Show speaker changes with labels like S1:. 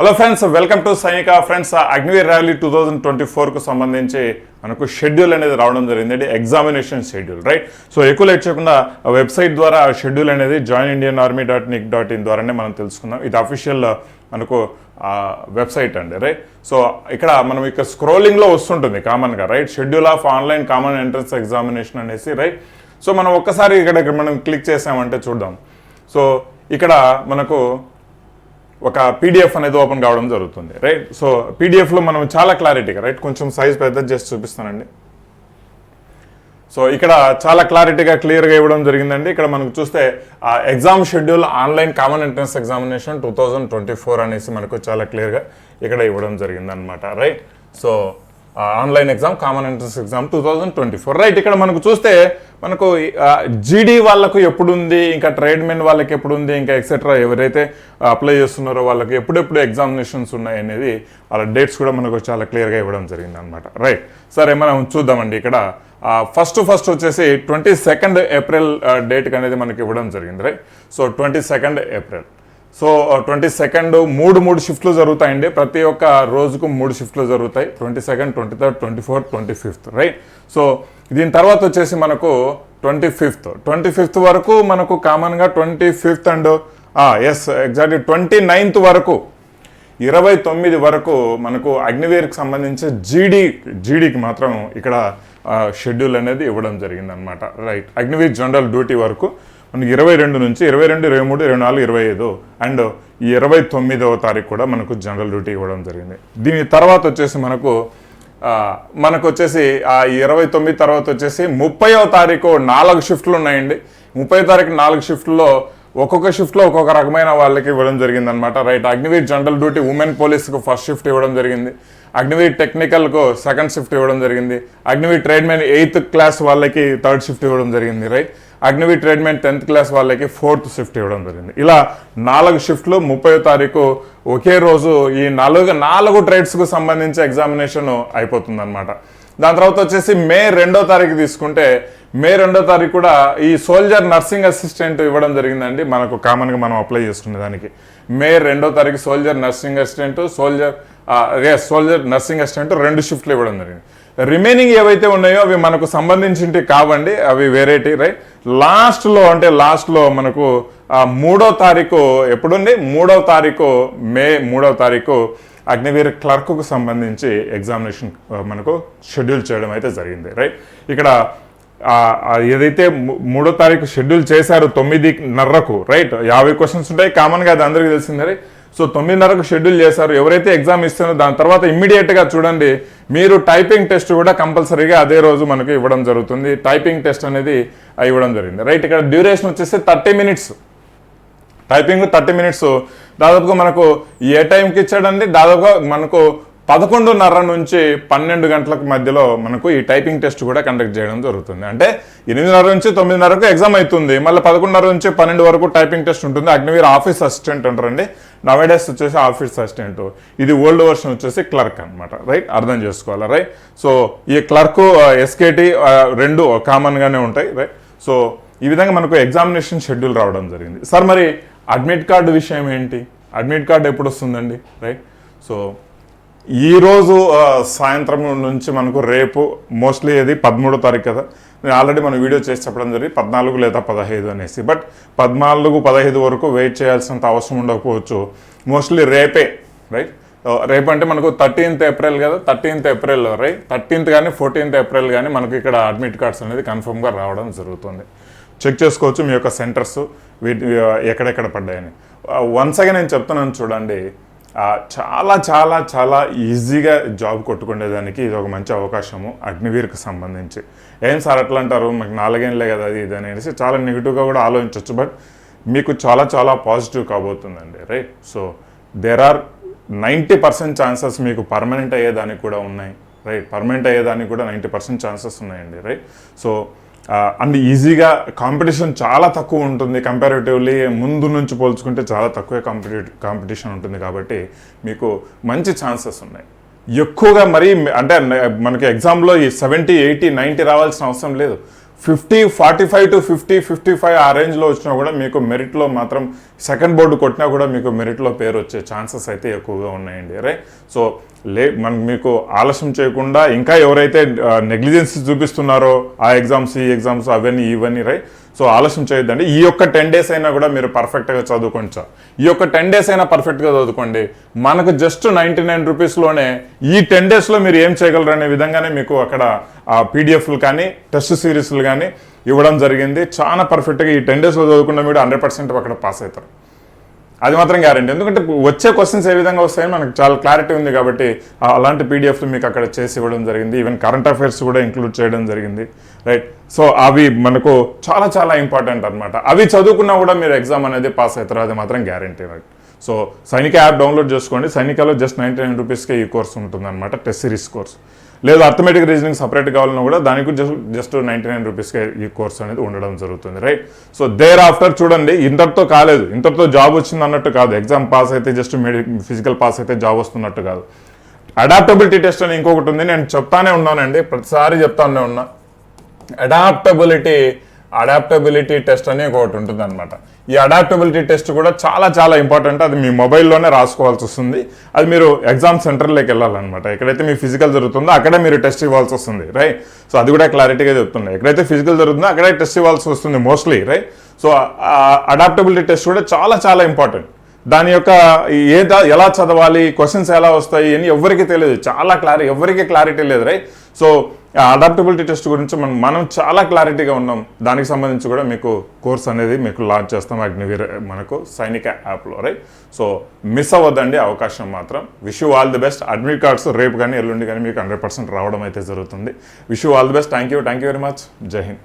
S1: Hello friends welcome to Sainika friends Agniveer rally two thousand twenty ఫోర్కు సంబంధించి మనకు schedule అనేది రావడం జరిగింది. ఎగ్జామినేషన్ షెడ్యూల్ రైట్ సో ఎక్కువ లేట్ చేయకుండా వెబ్సైట్ ద్వారా షెడ్యూల్ అనేది join Indian army dot nic dot in ద్వారానే మనం తెలుసుకుందాం. ఇది అఫీషియల్ మనకు వెబ్సైట్ అండి రైట్ సో ఇక్కడ మనం ఇక్కడ స్క్రోలింగ్లో వస్తుంటుంది కామన్గా right schedule of online common entrance examination అనేసి రైట్ సో మనం ఒక్కసారి ఇక్కడ ఇక్కడ మనం క్లిక్ చేసామంటే చూద్దాం. సో ఇక్కడ మనకు ఒక పీడిఎఫ్ అనేది ఓపెన్ కావడం జరుగుతుంది రైట్ సో పీడిఎఫ్లో మనం చాలా క్లారిటీగా రైట్ కొంచెం సైజ్ పెద్ద చేసి చూపిస్తానండి. సో ఇక్కడ చాలా క్లారిటీగా క్లియర్గా ఇవ్వడం జరిగిందండి. ఇక్కడ మనకు చూస్తే ఆ exam schedule online common entrance examination two thousand twenty four అనేసి మనకు చాలా క్లియర్గా ఇక్కడ ఇవ్వడం జరిగిందనమాట right so online exam common entrance exam two thousand twenty four. Right ఇక్కడ మనకు చూస్తే మనకు జీడీ వాళ్ళకు ఎప్పుడు ఉంది ఇంకా ట్రేడ్మెన్ వాళ్ళకి ఎప్పుడు ఉంది ఇంకా ఎక్సెట్రా ఎవరైతే అప్లై చేస్తున్నారో వాళ్ళకి ఎప్పుడెప్పుడు ఎగ్జామినేషన్స్ ఉన్నాయి అనేది వాళ్ళ డేట్స్ కూడా మనకు చాలా క్లియర్గా ఇవ్వడం జరిగింది అనమాట రైట్ సరే మనం చూద్దామండి ఇక్కడ. ఫస్ట్ ఫస్ట్ వచ్చేసి ట్వంటీ సెకండ్ ఏప్రిల్ డేట్కి అనేది మనకి ఇవ్వడం జరిగింది right. So twenty second April so twenty second మూడు మూడు షిఫ్ట్లు జరుగుతాయండి. ప్రతి ఒక్క రోజుకు మూడు షిఫ్ట్లు జరుగుతాయి. Twenty second twenty third twenty fourth twenty fifth right? So దీని తర్వాత వచ్చేసి మనకు ట్వంటీ ఫిఫ్త్. ట్వంటీ ఫిఫ్త్ వరకు మనకు కామన్గా twenty fifth and yes exactly twenty ninth వరకు ఇరవై తొమ్మిది వరకు మనకు అగ్నివీర్కి సంబంధించి జీడీ జీడీకి మాత్రం ఇక్కడ షెడ్యూల్ అనేది ఇవ్వడం జరిగిందనమాట రైట్? అగ్నివీర్ జనరల్ డ్యూటీ వరకు మనకి ఇరవై రెండు నుంచి ఇరవై రెండు ఇరవై మూడు ఇరవై నాలుగు ఇరవై ఐదు. అండ్ ఇరవై తొమ్మిదవ తారీఖు కూడా మనకు జనరల్ డ్యూటీ ఇవ్వడం జరిగింది. దీని తర్వాత వచ్చేసి మనకు మనకు వచ్చేసి ఆ ఇరవై తొమ్మిది తర్వాత వచ్చేసి ముప్పైవ తారీఖు నాలుగు షిఫ్ట్లు ఉన్నాయండి. ముప్పై తారీఖు నాలుగు షిఫ్ట్లో ఒక్కొక్క షిఫ్ట్లో ఒక్కొక్క రకమైన వాళ్ళకి ఇవ్వడం జరిగింది అనమాట right Agniveer general duty women పోలీస్కి ఫస్ట్ షిఫ్ట్ ఇవ్వడం జరిగింది. అగ్నివీర్ టెక్నికల్కు సెకండ్ షిఫ్ట్ ఇవ్వడం జరిగింది. అగ్నివీర్ ట్రేడ్మెన్ ఎయిత్ క్లాస్ వాళ్ళకి థర్డ్ షిఫ్ట్ ఇవ్వడం జరిగింది. Right Agniveer tradesmen tenth class వాళ్ళకి ఫోర్త్ షిఫ్ట్ ఇవ్వడం జరిగింది. ఇలా నాలుగు షిఫ్ట్లు ముప్పై తారీఖు ఒకే రోజు ఈ నాలుగు నాలుగు ట్రేడ్స్కు సంబంధించి ఎగ్జామినేషన్ అయిపోతుంది అనమాట దాని తర్వాత వచ్చేసి మే రెండో తారీఖు తీసుకుంటే మే రెండో తారీఖు కూడా ఈ సోల్జర్ నర్సింగ్ అసిస్టెంట్ ఇవ్వడం జరిగిందండి. మనకు కామన్గా మనం అప్లై చేసుకునే దానికి. మే రెండో తారీఖు soldier nursing assistant soldier soldier nursing assistant రెండు షిఫ్ట్లు ఇవ్వడం జరిగింది. రిమైనింగ్ ఏవైతే ఉన్నాయో అవి మనకు సంబంధించింటి కావండి అవి వేరేటి రైట్? లాస్ట్లో అంటే లాస్ట్లో మనకు మూడో తారీఖు ఎప్పుడుంది? మూడో తారీఖు మే మూడో తారీఖు అగ్నివీర్ క్లర్క్కు సంబంధించి ఎగ్జామినేషన్ మనకు షెడ్యూల్ చేయడం అయితే జరిగింది రైట్? ఇక్కడ ఏదైతే మూడో తారీఖు షెడ్యూల్ చేశారు తొమ్మిదిన్నరకు రైట్? యాభై క్వశ్చన్స్ ఉంటాయి. కామన్గా అది అందరికీ తెలిసిందే రైట్? సో తొమ్మిదిన్నరకు షెడ్యూల్ చేశారు. ఎవరైతే ఎగ్జామ్ ఇస్తున్నారో దాని తర్వాత ఇమ్మీడియట్గా చూడండి. మీరు టైపింగ్ టెస్ట్ కూడా కంపల్సరీగా అదే రోజు మనకు ఇవ్వడం జరుగుతుంది. టైపింగ్ టెస్ట్ అనేది ఇవ్వడం జరిగింది. రైట్ ఇక్కడ డ్యూరేషన్ వచ్చేసి thirty minutes. Typing thirty minutes. దాదాపుగా మనకు ఏ టైంకి ఇచ్చాడండి? దాదాపుగా మనకు పదకొండున్నర నుంచి పన్నెండు గంటలకు మధ్యలో మనకు ఈ టైపింగ్ టెస్ట్ కూడా కండక్ట్ చేయడం జరుగుతుంది. అంటే ఎనిమిదిన్నర నుంచి తొమ్మిదిన్నరకు ఎగ్జామ్ అవుతుంది. మళ్ళీ పదకొండున్నర నుంచి పన్నెండు వరకు టైపింగ్ టెస్ట్ ఉంటుంది. అగ్నివీర్ ఆఫీస్ అసిస్టెంట్ అంటారండి. నవేడేస్ వచ్చేసి ఆఫీస్ అసిస్టెంట్. ఇది ఓల్డ్ వర్షన్ వచ్చేసి క్లర్క్ అనమాట రైట్? అర్థం చేసుకోవాలి? రైట్? సో ఈ క్లర్క్ ఎస్కేటి రెండు కామన్గానే ఉంటాయి. రైట్? సో ఈ విధంగా మనకు ఎగ్జామినేషన్ షెడ్యూల్ రావడం జరిగింది. సార్ మరి అడ్మిట్ కార్డు విషయం ఏంటి? అడ్మిట్ కార్డు ఎప్పుడు వస్తుందండి? రైట్? సో ఈరోజు సాయంత్రం నుంచి మనకు రేపు మోస్ట్లీ అది పదమూడో తారీఖు కదా. నేను ఆల్రెడీ మనం వీడియో చేసి చెప్పడం జరిగింది. పద్నాలుగు లేదా పదహైదు అనేసి. బట్ పద్నాలుగు పదహైదు వరకు వెయిట్ చేయాల్సినంత అవసరం ఉండకపోవచ్చు. మోస్ట్లీ రేపే రైట్ రేపు అంటే మనకు థర్టీన్త్ ఏప్రిల్ కదా. థర్టీన్త్ ఏప్రిల్ రైట్ థర్టీన్త్ కానీ ఫోర్టీన్త్ ఏప్రిల్ కానీ మనకు ఇక్కడ అడ్మిట్ కార్డ్స్ అనేది కన్ఫర్మ్గా రావడం జరుగుతుంది. చెక్ చేసుకోవచ్చు మీ యొక్క సెంటర్స్ వీటి ఎక్కడెక్కడ పడ్డాయని. వన్స్ అగే నేను చెప్తున్నాను చూడండి. చాలా చాలా చాలా ఈజీగా జాబ్ కొట్టుకునేదానికి ఇది ఒక మంచి అవకాశము అగ్నివీర్కి సంబంధించి. ఏం సార్ అట్లా అంటారు? మాకు నాలుగేళ్ళే కదా అది ఇది అనేసి చాలా నెగిటివ్గా కూడా ఆలోచించవచ్చు బట్ మీకు చాలా చాలా positive కాబోతుందండి right? So there are ninety percent chances మీకు పర్మనెంట్ అయ్యేదానికి కూడా ఉన్నాయి రైట్? పర్మనెంట్ అయ్యేదానికి కూడా నైంటీ పర్సెంట్ ఛాన్సెస్ ఉన్నాయండి రైట్? సో అండ్ ఈజీగా కాంపిటీషన్ చాలా తక్కువ ఉంటుంది. కంపారిటివ్లీ ముందు నుంచి పోల్చుకుంటే చాలా తక్కువ కాంపిటీ కాంపిటీషన్ ఉంటుంది కాబట్టి మీకు మంచి ఛాన్సెస్ ఉన్నాయి. ఎక్కువగా మరీ అంటే మనకి ఎగ్జామ్లో ఈ సెవెంటీ ఎయిటీ నైంటీ రావాల్సిన అవసరం లేదు. Fifty forty five to fifty fifty five ఆ రేంజ్లో వచ్చినా కూడా మీకు మెరిట్లో మాత్రం సెకండ్ బోర్డు కొట్టినా కూడా మీకు మెరిట్లో పేరు వచ్చే ఛాన్సెస్ అయితే ఎక్కువగా ఉన్నాయండి రైట్? సో లే మన మీకు ఆలస్యం చేయకుండా ఇంకా ఎవరైతే నెగ్లిజెన్సీ చూపిస్తున్నారో ఆ ఎగ్జామ్స్ ఈ ఎగ్జామ్స్ అవన్నీ ఇవన్నీ రైట్? సో ఆలస్యం చేయొద్దండి. ఈ యొక్క టెన్ డేస్ అయినా కూడా మీరు పర్ఫెక్ట్గా చదువుకోండి సార్. ఈ యొక్క టెన్ డేస్ అయినా పర్ఫెక్ట్గా చదువుకోండి. మనకు జస్ట్ నైంటీ నైన్ రూపీస్లోనే ఈ టెన్ డేస్లో మీరు ఏం చేయగలరు అనే విధంగానే మీకు అక్కడ పీడిఎఫ్లు కానీ టెస్ట్ సిరీస్లు కానీ ఇవ్వడం జరిగింది. చాలా పర్ఫెక్ట్గా ఈ టెన్ డేస్లో చదువుకున్న మీరు హండ్రెడ్ పర్సెంట్ అక్కడ పాస్ అవుతారు. అది మాత్రం గ్యారంటీ ఎందుకంటే వచ్చే క్వశ్చన్స్ ఏ విధంగా వస్తాయని మనకు చాలా క్లారిటీ ఉంది కాబట్టి అలాంటి పీడిఎఫ్లు మీకు అక్కడ చేసి ఇవ్వడం జరిగింది. ఈవెన్ కరెంట్ అఫైర్స్ కూడా ఇంక్లూడ్ చేయడం జరిగింది. రైట్ సో అవి మనకు చాలా చాలా ఇంపార్టెంట్ అనమాట అవి చదువుకున్నా కూడా మీరు ఎగ్జామ్ అనేది పాస్ అవుతారు. అది మాత్రం guarantee right so Sainika app download చేసుకోండి. సైనికలో జస్ట్ నైంటీ నైన్ రూపీస్కే ఈ కోర్స్ ఉంటుంది అనమాట టెస్ట్ సిరీస్ కోర్స్ లేదు అర్థమెటిక్ రీజనింగ్ సపరేట్ కావాలన్నా కూడా దానికి జస్ట్ జస్ట్ నైంటీ నైన్ రూపీస్కే ఈ కోర్స్ అనేది ఉండడం జరుగుతుంది రైట్ సో దేర్ ఆఫ్టర్ చూడండి ఇంతటితో కాలేదు. ఇంతటితో జాబ్ వచ్చింది అన్నట్టు కాదు. ఎగ్జామ్ పాస్ అయితే జస్ట్ మెడి ఫిజికల్ పాస్ అయితే జాబ్ వస్తున్నట్టు కాదు. అడాప్టబిలిటీ టెస్ట్ అని ఇంకొకటి ఉంది. నేను చెప్తానే ఉన్నానండి. ప్రతిసారి చెప్తానే ఉన్నా. అడాప్టబిలిటీ అడాప్టబిలిటీ టెస్ట్ అని ఒకటి ఉంటుంది అనమాట ఈ అడాప్టబిలిటీ టెస్ట్ కూడా చాలా చాలా ఇంపార్టెంట్ అది మీ మొబైల్లోనే రాసుకోవాల్సి వస్తుంది. అది మీరు ఎగ్జామ్ సెంటర్లోకి వెళ్ళాలన్నమాట. ఎక్కడైతే మీ ఫిజికల్ జరుగుతుందో అక్కడే మీరు టెస్ట్ ఇవ్వాల్సి వస్తుంది రైట్ సో అది కూడా క్లారిటీగా చెప్తుంది ఎక్కడైతే ఫిజికల్ జరుగుతుందో అక్కడే టెస్ట్ ఇవ్వాల్సి వస్తుంది mostly right so adaptability test కూడా చాలా చాలా ఇంపార్టెంట్ దాని యొక్క ఏ ఎలా చదవాలి క్వశ్చన్స్ ఎలా వస్తాయి అని ఎవరికి తెలియదు. చాలా క్లారి ఎవరికి క్లారిటీ లేదు రైట్ సో అడాప్టబిలిటీ టెస్ట్ గురించి మనం మనం చాలా క్లారిటీగా ఉన్నాం. దానికి సంబంధించి కూడా మీకు కోర్స్ అనేది మీకు లాంచ్ చేస్తాం అగ్నివీర్ మనకు సైనిక యాప్లో రైట్ సో మిస్ అవ్వద్దండి అవకాశం మాత్రం. Wish you all the best admit cards రేపు కానీ ఎల్లుండి కానీ మీకు హండ్రెడ్ పర్సెంట్ రావడం అయితే జరుగుతుంది. Wish you all the best thank you thank you very much జై హింద్